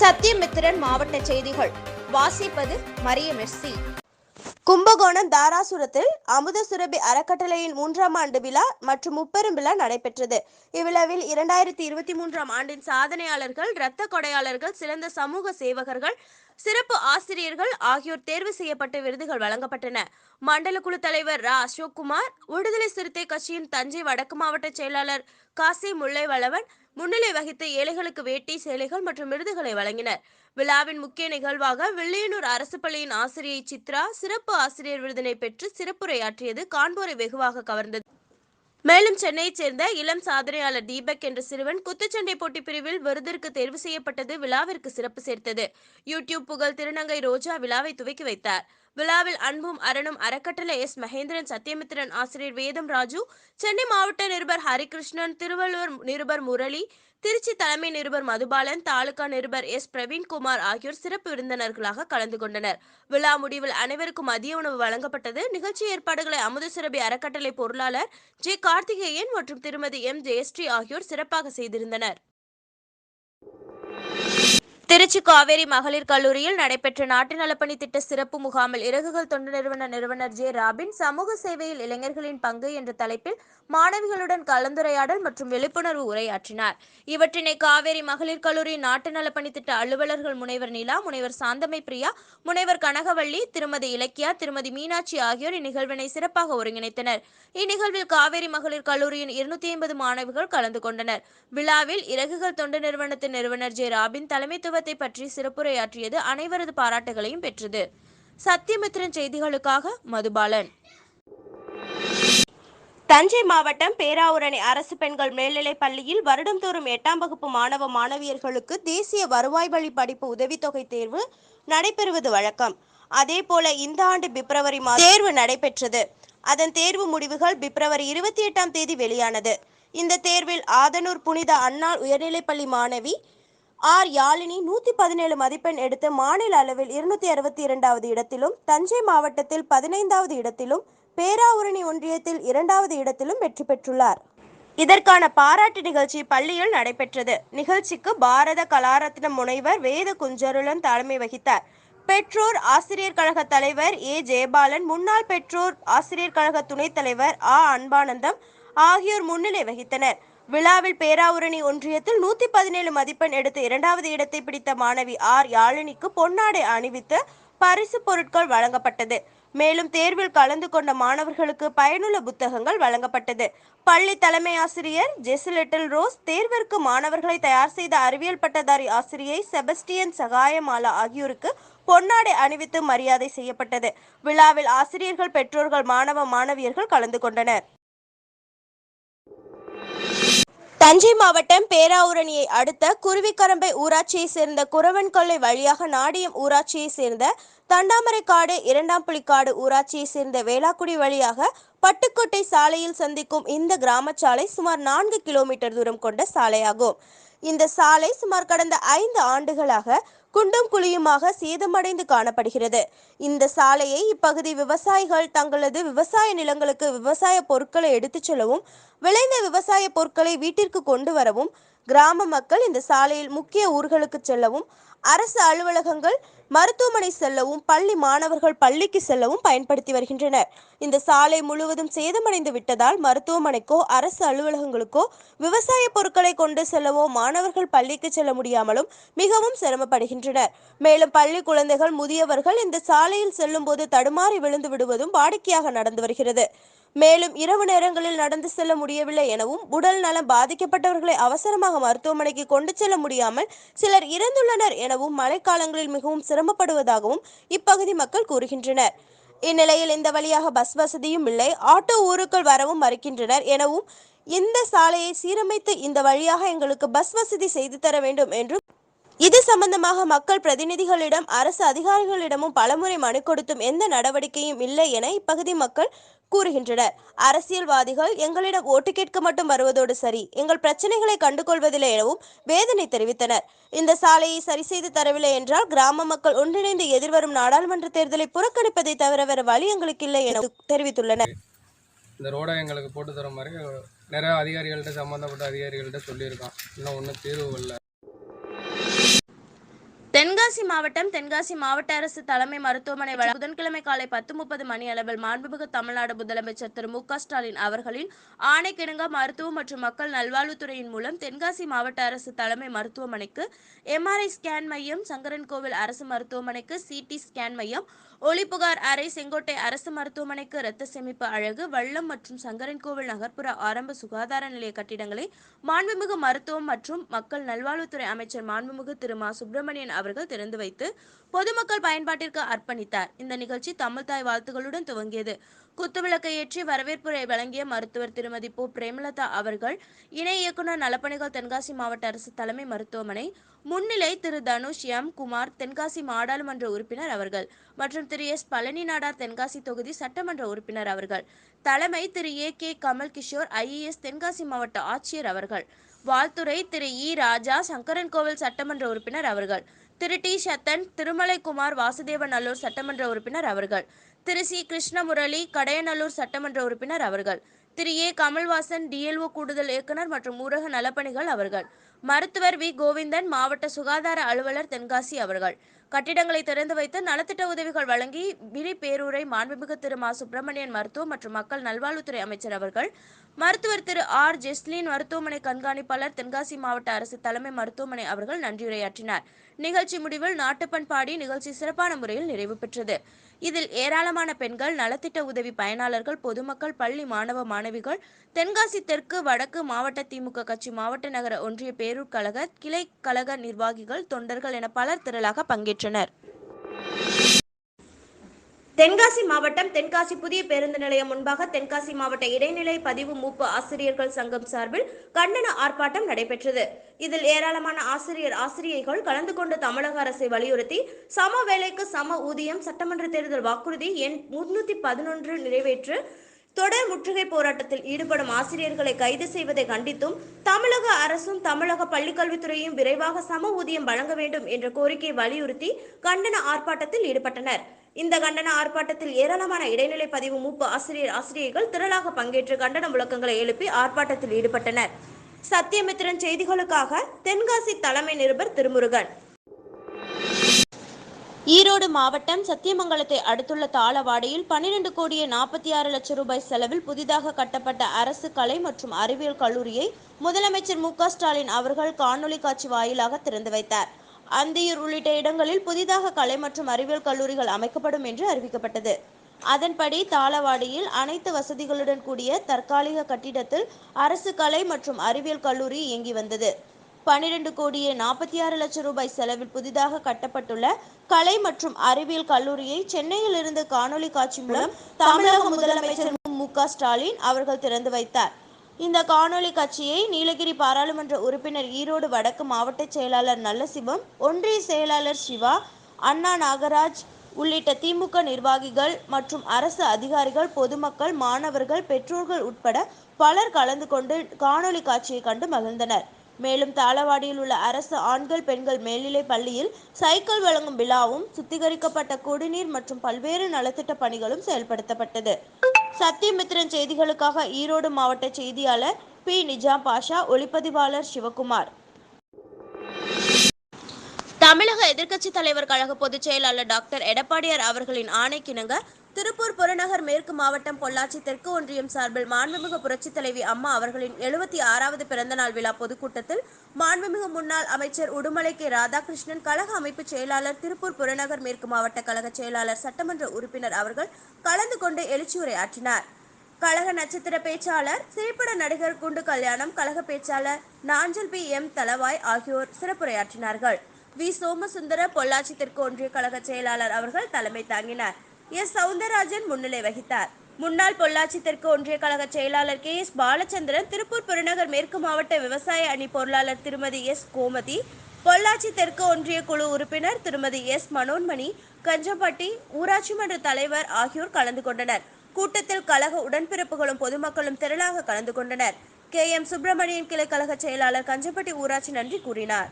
சத்தியமித்திரன் மாவட்ட செய்திகள். வாசிப்பது மரியமெர்சி கும்பகோணம் தாராசுரத்தில் அமுத சுரபி அறக்கட்டளையின் மூன்றாம் ஆண்டு விழா மற்றும் முப்பெரும் விழா நடைபெற்றது. இவ்விழாவில் இரண்டாயிரத்தி இருபத்தி மூன்றாம் ஆண்டின் சாதனையாளர்கள் இரத்த கொடையாளர்கள் சிறந்த சமூக சேவகர்கள் சிறப்பு ஆசிரியர்கள் ஆகியோர் தேர்வு செய்யப்பட்டு விருதுகள் வழங்கப்பட்டன. மண்டல குழு தலைவர் ரா. அசோக்குமார் விடுதலை சிறுத்தை கட்சியின் தஞ்சை வடக்கு மாவட்ட செயலாளர் காசி முல்லை வளவன் முன்னிலை வகித்து ஏழைகளுக்கு வேட்டி சேலைகள் மற்றும் விருதுகளை வழங்கினர். விழாவின் முக்கிய நிகழ்வாக வில்லியனூர் அரசு பள்ளியின் ஆசிரியை சித்ரா சிறப்பு ஆசிரியர் விருதினை பெற்று சிறப்புரையாற்றியது காண்போரை வெகுவாக கவர்ந்தது. மேலும் சென்னையைச் சேர்ந்த இளம் சாதனையாளர் தீபக் என்ற சிறுவன் குத்துச்சண்டை போட்டி பிரிவில் விருதிற்கு தேர்வு செய்யப்பட்டது விழாவிற்கு சிறப்பு சேர்த்தது. யூடியூப் புகழ் திருநங்கை ரோஜா விழாவை துவக்கி வைத்தார். விழாவில் அன்பும் அரணும் அறக்கட்டளை எஸ். மகேந்திரன் சத்யமித்திரன் ஆசிரியர் வேதம் ராஜு சென்னை மாவட்ட நிருபர் ஹரிகிருஷ்ணன் திருவள்ளூர் நிருபர் முரளி திருச்சி தலைமை நிருபர் மதுபாலன் தாலுகா நிருபர் எஸ். பிரவீன்குமார் ஆகியோர் சிறப்பு விருந்தினர்களாக கலந்து கொண்டனர். விழா முடிவில் அனைவருக்கும் மதிய உணவு வழங்கப்பட்டது. நிகழ்ச்சி ஏற்பாடுகளை அமுதசுரபி அறக்கட்டளை பொருளாளர் ஜே. கார்த்திகேயன் மற்றும் திருமதி எம். ஜெயஸ்ரீ ஆகியோர் சிறப்பாக செய்திருந்தனர். திருச்சி காவேரி மகளிர் கல்லூரியில் நடைபெற்ற நாட்டு நலப்பணி திட்ட சிறப்பு முகாமில் இறகுகள் தொண்டு நிறுவன நிறுவனர் ஜே ராபின் சமூக சேவையில் இளைஞர்களின் பங்கு என்ற தலைப்பில் மாணவிகளுடன் கலந்துரையாடல் மற்றும் விழிப்புணர்வு உரையாற்றினார். இவற்றினை காவேரி மகளிர் கல்லூரி நாட்டு நலப்பணி திட்ட அலுவலர்கள் முனைவர் நிலா முனைவர் சாந்தமை பிரியா முனைவர் கனகவள்ளி திருமதி இலக்கியா திருமதி மீனாட்சி ஆகியோர் இந்நிகழ்வினை சிறப்பாக ஒருங்கிணைத்தனர். இந்நிகழ்வில் காவேரி மகளிர் கல்லூரியின் இருநூத்தி ஐம்பது மாணவிகள் கலந்து கொண்டனர். விழாவில் இறகுகள் தொண்டு நிறுவனத்தின் நிறுவனர் ஜே ராபின் தலைமைத்துவ தலைமைத்துவத்தை பற்றி சிறப்புரையாற்றியது அனைவரது பாராட்டுகளையும் பெற்றது. சத்தியமித்ரன் செய்திகளுக்காக மதுபாலன். தஞ்சை மாவட்டம் பேராவூரணி அரசு பெண்கள் மேல்நிலைப் பள்ளியில் வருடந்தோறும் எட்டாம் வகுப்பு மாணவ மாணவியர்களுக்கு தேசிய வருவாய் வழி படிப்பு உதவித்தொகை தேர்வு நடைபெறுவது வழக்கம். அதேபோல இந்த ஆண்டு பிப்ரவரி மாதம் தேர்வு நடைபெற்றது. அதன் தேர்வு முடிவுகள் பிப்ரவரி இருபத்தி எட்டாம் தேதி வெளியானது. இந்த தேர்வில் ஆதனூர் புனித அன்னாள் உயர்நிலைப்பள்ளி மாணவி ஆர் யாழினி நூற்றி பதினேழு மதிப்பெண் எடுத்து மாநில அளவில் இருநூத்தி அறுபத்தி இரண்டாவது இடத்திலும் தஞ்சை மாவட்டத்தில் பதினைந்தாவது இடத்திலும் பேராவூரணி ஒன்றியத்தில் இரண்டாவது இடத்திலும் வெற்றி பெற்றுள்ளார். இதற்கான பாராட்டு நிகழ்ச்சி பள்ளியில் நடைபெற்றது. நிகழ்ச்சிக்கு பாரத கலாரத்ன முனைவர் வேத குஞ்சருளன் தலைமை வகித்தார். பெற்றோர் ஆசிரியர் கழக தலைவர் ஏ. ஜெயபாலன் முன்னாள் பெற்றோர் ஆசிரியர் கழக துணைத் தலைவர் ஆ. அன்பானந்தம் ஆகியோர் முன்னிலை வகித்தனர். விழாவில் பேராவூரணி ஒன்றியத்தில் நூத்தி பதினேழு மதிப்பெண் எடுத்து இரண்டாவது இடத்தை பிடித்த மாணவி ஆர் யாழினிக்கு பொன்னாடை அணிவித்து பரிசு பொருட்கள் வழங்கப்பட்டது. மேலும் தேர்வில் கலந்து கொண்ட மாணவர்களுக்கு பயனுள்ள புத்தகங்கள் வழங்கப்பட்டது. பள்ளி தலைமை ஆசிரியர் ஜெசிலிட்டில் ரோஸ் தேர்விற்கு மாணவர்களை தயார் செய்த அறிவியல் பட்டதாரி ஆசிரியை செபஸ்டியன் சகாயமாலா ஆகியோருக்கு பொன்னாடை அணிவித்து மரியாதை செய்யப்பட்டது. விழாவில் ஆசிரியர்கள் பெற்றோர்கள் மாணவ மாணவியர்கள் கலந்து கொண்டனர். தஞ்சை மாவட்டம் பேராவூரணியை அடுத்த குருவிக்கரம்பை ஊராட்சியை சேர்ந்த குறவன்கொள்ளை வழியாக நாடியம் ஊராட்சியை சேர்ந்த தண்டாமரைக்காடு இரண்டாம் புலிக்காடு ஊராட்சியை சேர்ந்த வேளாக்குடி வழியாக பட்டுக்கோட்டை சாலையில் சந்திக்கும் இந்த கிராம சாலை சுமார் நான்கு கிலோமீட்டர் தூரம் கொண்ட சாலையாகும். இந்த சாலை சுமார் கடந்த ஐந்து ஆண்டுகளாக குண்டும் குழியுமாக சேதமடைந்து காணப்படுகிறது. இந்த சாலையை இப்பகுதி விவசாயிகள் தங்களது விவசாய நிலங்களுக்கு விவசாய பொருட்களை எடுத்துச் செல்லவும் விளைந்த விவசாய பொருட்களை வீட்டிற்கு கொண்டு வரவும் கிராம மக்கள் இந்த சாலையில் முக்கிய ஊர்களுக்கு செல்லவும் அரசு அலுவலகங்கள் மருத்துவமனை செல்லவும் பள்ளி மாணவர்கள் பள்ளிக்கு செல்லவும் பயன்படுத்தி வருகின்றனர். இந்த சாலை முழுவதும் சேதமடைந்து விட்டதால் மருத்துவமனைக்கோ அரசு அலுவலகங்களுக்கோ விவசாய பொருட்களை கொண்டு செல்லவோ மாணவர்கள் பள்ளிக்கு செல்ல முடியாமலும் மிகவும் சிரமப்படுகின்றனர். மேலும் பள்ளி குழந்தைகள் முதியவர்கள் இந்த சாலையில் செல்லும் போது தடுமாறி விழுந்து விடுவதும் வாடிக்கையாக நடந்து வருகிறது. மேலும் இரவு நேரங்களில் நடந்து செல்ல முடியவில்லை எனவும் உடல் நலம் பாதிக்கப்பட்டவர்களை அவசரமாக மருத்துவமனைக்கு கொண்டு செல்ல முடியாமல் சிலர் இறந்துள்ளனர் எனவும் மழைக்காலங்களில் மிகவும் சிரமப்படுவதாகவும் இப்பகுதி மக்கள் கூறுகின்றனர். இந்நிலையில் இந்த வழியாக பஸ் வசதியும் இல்லை ஆட்டோ ஊருக்குள் வரவும் மறுக்கின்றனர் எனவும் இந்த சாலையை சீரமைத்து இந்த வழியாக எங்களுக்கு பஸ் வசதி செய்து தர வேண்டும் என்றும் இது சம்பந்தமாக மக்கள் பிரதிநிதிகளிடம் அரசு அதிகாரிகளிடமும் பலமுறை மனு கொடுத்தும் எந்த நடவடிக்கையும் இல்லை என இப்பகுதி மக்கள் கூறுகின்றனர். அரசியல்வாதிகள் எங்களிடம் ஓட்டு கேட்க மட்டும் வருவதோடு சரி எங்கள் பிரச்சனைகளை கண்டுகொள்வதில்லை எனவும் வேதனை தெரிவித்தனர். இந்த சாலையை சரி செய்து தரவில்லை என்றால் கிராம மக்கள் ஒன்றிணைந்து எதிர்வரும் நாடாளுமன்ற தேர்தலை புறக்கணிப்பதை தவிர வேறு வழி எங்களுக்கு இல்லை என தெரிவித்துள்ளனர். இந்த ரோடை எங்களுக்கு போட்டு தர மாதிரி நிறையா அதிகாரிகள்கிட்ட சம்மந்தப்பட்ட அதிகாரிகள்கிட்ட சொல்லியிருக்கோம் இன்னும் ஒன்றும் தீர்வு இல்லை தென்காசி மாவட்டம் தென்காசி மாவட்ட அரசு தலைமை மருத்துவமனை புதன்கிழமை காலை பத்து முப்பது மணி அளவில் மாண்புமிகு தமிழ்நாடு முதலமைச்சர் திரு மு ஸ்டாலின் அவர்களின் ஆணைக்கிணங்க மருத்துவம் மற்றும் மக்கள் நல்வாழ்வுத்துறையின் மூலம் தென்காசி மாவட்ட அரசு தலைமை மருத்துவமனைக்கு எம்ஆர்ஐ ஸ்கேன் மையம் சங்கரன்கோவில் அரசு மருத்துவமனைக்கு சிடி ஸ்கேன் மையம் ஒளிப்புகார் அறை செங்கோட்டை அரசு மருத்துவமனைக்கு இரத்த சேமிப்பு அழகு வள்ளம் மற்றும் சங்கரன்கோவில் நகர்ப்புற ஆரம்ப சுகாதார நிலைய கட்டிடங்களை மாண்புமிகு மருத்துவம் மற்றும் மக்கள் நல்வாழ்வுத்துறை அமைச்சர் மாண்புமிகு திரு மா சுப்பிரமணியன் அவர்கள் திறந்து வைத்து பொதுமக்கள் பயன்பாட்டிற்கு அர்ப்பணித்தார். இந்த நிகழ்ச்சி தமிழ்தாய் வாழ்த்துகளுடன் துவங்கியது. குத்துவிளக்கை ஏற்றி வரவேற்புரை வழங்கிய மருத்துவர் திருமதி போ. பிரேமலதா அவர்கள் இணை இயக்குனர் நலப்பணிகள் தென்காசி மாவட்ட அரசு தலைமை மருத்துவமனை முன்னிலை திரு. தனுஷ் எம். குமார் தென்காசி நாடாளுமன்ற உறுப்பினர் அவர்கள் மற்றும் திரு. எஸ். பழனி நாடார் தென்காசி தொகுதி சட்டமன்ற உறுப்பினர் அவர்கள். தலைமை Thiru. A. K. Kamal Kishore IAS Tenkasi மாவட்ட ஆட்சியர் அவர்கள். வாழ்த்துறை திரு. இ. ராஜா சங்கரன்கோவில் சட்டமன்ற உறுப்பினர் அவர்கள். திரு. டி. சத்தன் திருமலைக்குமார் வாசுதேவநல்லூர் சட்டமன்ற உறுப்பினர் அவர்கள். திரு. சி. கிருஷ்ணமுரளி கடையநல்லூர் சட்டமன்ற உறுப்பினர் அவர்கள். திரு. ஏ. கமல்வாசன் டிஎல்ஓ கூடுதல் இயக்குனர் மற்றும் ஊரக நலப்பணிகள் அவர்கள். மருத்துவர் வி. கோவிந்தன் மாவட்ட சுகாதார அலுவலர் தென்காசி அவர்கள். கட்டிடங்களை திறந்து வைத்து நலத்திட்ட உதவிகள் வழங்கி விழி பேரூரை மாண்புமிகு திரு மா சுப்பிரமணியன் மருத்துவம் மற்றும் மக்கள் நல்வாழ்வுத்துறை அமைச்சர் அவர்கள் மருத்துவர் திரு ஆர் ஜெஸ்லின் மருத்துவமனை கண்காணிப்பாளர் தென்காசி மாவட்ட அரசு தலைமை மருத்துவமனை அவர்கள் நன்றியுரையாற்றினார். நிகழ்ச்சி முடிவில் நாட்டுப்பண் பாடி நிகழ்ச்சி சிறப்பான முறையில் நிறைவு பெற்றது. இதில் ஏராளமான பெண்கள் நலத்திட்ட உதவி பயனாளர்கள் பொதுமக்கள் பள்ளி மாணவ மாணவிகள் தென்காசி தெற்கு வடக்கு மாவட்ட திமுக கட்சி மாவட்ட நகர ஒன்றிய பேரூர் கழக கிளை கழக நிர்வாகிகள் தொண்டர்கள் என பலர் திரளாக பங்கேற்றனர். தென்காசி மாவட்டம் தென்காசி புதிய பேருந்து நிலையம் முன்பாக தென்காசி மாவட்ட இடைநிலை பதிவு மூப்பு ஆசிரியர்கள் சங்கம் சார்பில் கண்டன ஆர்ப்பாட்டம் நடைபெற்றது. இதில் ஏராளமான ஆசிரியர் ஆசிரியைகள் கலந்து கொண்டு தமிழக அரசை வலியுறுத்தி சம வேலைக்கு சம ஊதியம் சட்டமன்ற தேர்தல் வாக்குறுதி எண் முன்னூத்தி பதினொன்று நிறைவேற்று தொடர் முற்றுகை போராட்டத்தில் ஈடுபடும் ஆசிரியர்களை கைது செய்வதை கண்டித்தும் தமிழக அரசும் தமிழக பள்ளிக்கல்வித்துறையும் விரைவாக சம ஊதியம் வழங்க வேண்டும் என்ற கோரிக்கையை வலியுறுத்தி கண்டன ஆர்ப்பாட்டத்தில் ஈடுபட்டனர். இந்த கண்டன ஆர்ப்பாட்டத்தில் ஏராளமான இடைநிலை பதிவு மூப்பு ஆசிரியர் ஆசிரியர்கள் திரளாக பங்கேற்று கண்டன முழக்கங்களை எழுப்பி ஆர்ப்பாட்டத்தில் ஈடுபட்டனர். சத்தியமித்திரன் செய்திகளுக்காக தென்காசி தலைமை நிருபர் திருமுருகன். ஈரோடு மாவட்டம் சத்தியமங்கலத்தை அடுத்துள்ள தாளவாடியில் பன்னிரண்டு கோடியே நாற்பத்தி ஆறு லட்சம் ரூபாய் செலவில் புதிதாக கட்டப்பட்ட அரசு கலை மற்றும் அறிவியல் கல்லூரியை முதலமைச்சர் மு ஸ்டாலின் அவர்கள் காணொலி காட்சி வாயிலாக திறந்து வைத்தார். அந்தியூர் உள்ளிட்ட இடங்களில் புதிதாக கலை மற்றும் அறிவியல் கல்லூரிகள் அமைக்கப்படும் என்று அறிவிக்கப்பட்டது. அதன்படி தாளவாடியில் அனைத்து வசதிகளுடன் கூடிய தற்காலிக கட்டிடத்தில் அரசு கலை மற்றும் அறிவியல் கல்லூரி இயங்கி வந்தது. பனிரெண்டு கோடியே நாற்பத்தி ஆறு லட்சம் ரூபாய் செலவில் புதிதாக கட்டப்பட்டுள்ள கலை மற்றும் அறிவியல் கல்லூரியை சென்னையில் இருந்து காணொலி காட்சி மூலம் தமிழக முதலமைச்சர் மு க ஸ்டாலின் அவர்கள் திறந்து வைத்தார். இந்த காணொளி காட்சியை நீலகிரி பாராளுமன்ற உறுப்பினர் ஈரோடு வடக்கு மாவட்ட செயலாளர் நல்லசிவம் ஒன்றிய செயலாளர் சிவா அண்ணா நாகராஜ் உள்ளிட்ட திமுக நிர்வாகிகள் மற்றும் அரசு அதிகாரிகள் பொதுமக்கள் மாணவர்கள் பெற்றோர்கள் உட்பட பலர் கலந்து கொண்டு காணொளி காட்சியை கண்டு மகிழ்ந்தனர். மேலும் தாளவாடியில் உள்ள அரசு ஆண்கள் பெண்கள் மேல்நிலைப் பள்ளியில் சைக்கிள் வழங்கும் விழாவும் சுத்திகரிக்கப்பட்ட குடிநீர் மற்றும் பல்வேறு நலத்திட்ட பணிகளும் செயல்படுத்தப்பட்டது. சத்தியமித்திரன் செய்திகளுக்காக ஈரோடு மாவட்ட செய்தியாளர் பி. நிஜாம் பாஷா ஒளிப்பதிவாளர் சிவகுமார். தமிழக எதிர்க்கட்சித் தலைவர் கழக பொதுச் செயலாளர் டாக்டர் எடப்பாடியார் அவர்களின் ஆணைக்கிணங்க திருப்பூர் புறநகர் மேற்கு மாவட்டம் பொள்ளாச்சி தெற்கு ஒன்றியம் சார்பில் மாண்புமிகு புரட்சித் தலைவி அம்மா அவர்களின் எழுபத்தி ஆறாவது பிறந்தநாள் விழா பொதுக்கூட்டத்தில் மாண்புமிகு முன்னாள் அமைச்சர் உடுமலை கே. ராதாகிருஷ்ணன் கழக அமைப்பு செயலாளர் திருப்பூர் புறநகர் மேற்கு மாவட்ட கழக செயலாளர் சட்டமன்ற உறுப்பினர் அவர்கள் கலந்து கொண்டு எழுச்சியுரையாற்றினார். கழக நட்சத்திர பேச்சாளர் திரைப்பட நடிகர் குண்டு கல்யாணம் கழக பேச்சாளர் நாஞ்சல் பி. எம். தலவாய் ஆகியோர் சிறப்புரையாற்றினார்கள். வி. சோமசுந்தர பொள்ளாச்சி தெற்கு ஒன்றிய கழக செயலாளர் அவர்கள் தலைமை தாங்கினார். எஸ். சவுந்தரராஜன் முன்னிலை வகித்தார். முன்னாள் பொள்ளாச்சி தெற்கு ஒன்றிய கழக செயலாளர் கே. எஸ். பாலச்சந்திரன் திருப்பூர் புறநகர் மேற்கு மாவட்ட விவசாய அணி பொருளாளர் திருமதி எஸ். கோமதி பொள்ளாச்சி தெற்கு ஒன்றிய குழு உறுப்பினர் திருமதி எஸ். மனோன்மணி கஞ்சம்பட்டி ஊராட்சி மன்ற தலைவர் ஆகியோர் கலந்து கொண்டனர். கூட்டத்தில் கழக உடன்பிறப்புகளும் பொதுமக்களும் திரளாக கலந்து கொண்டனர். கே. எம். சுப்பிரமணியன் கிளை கழக செயலாளர் கஞ்சப்பட்டி ஊராட்சி நன்றி கூறினார்.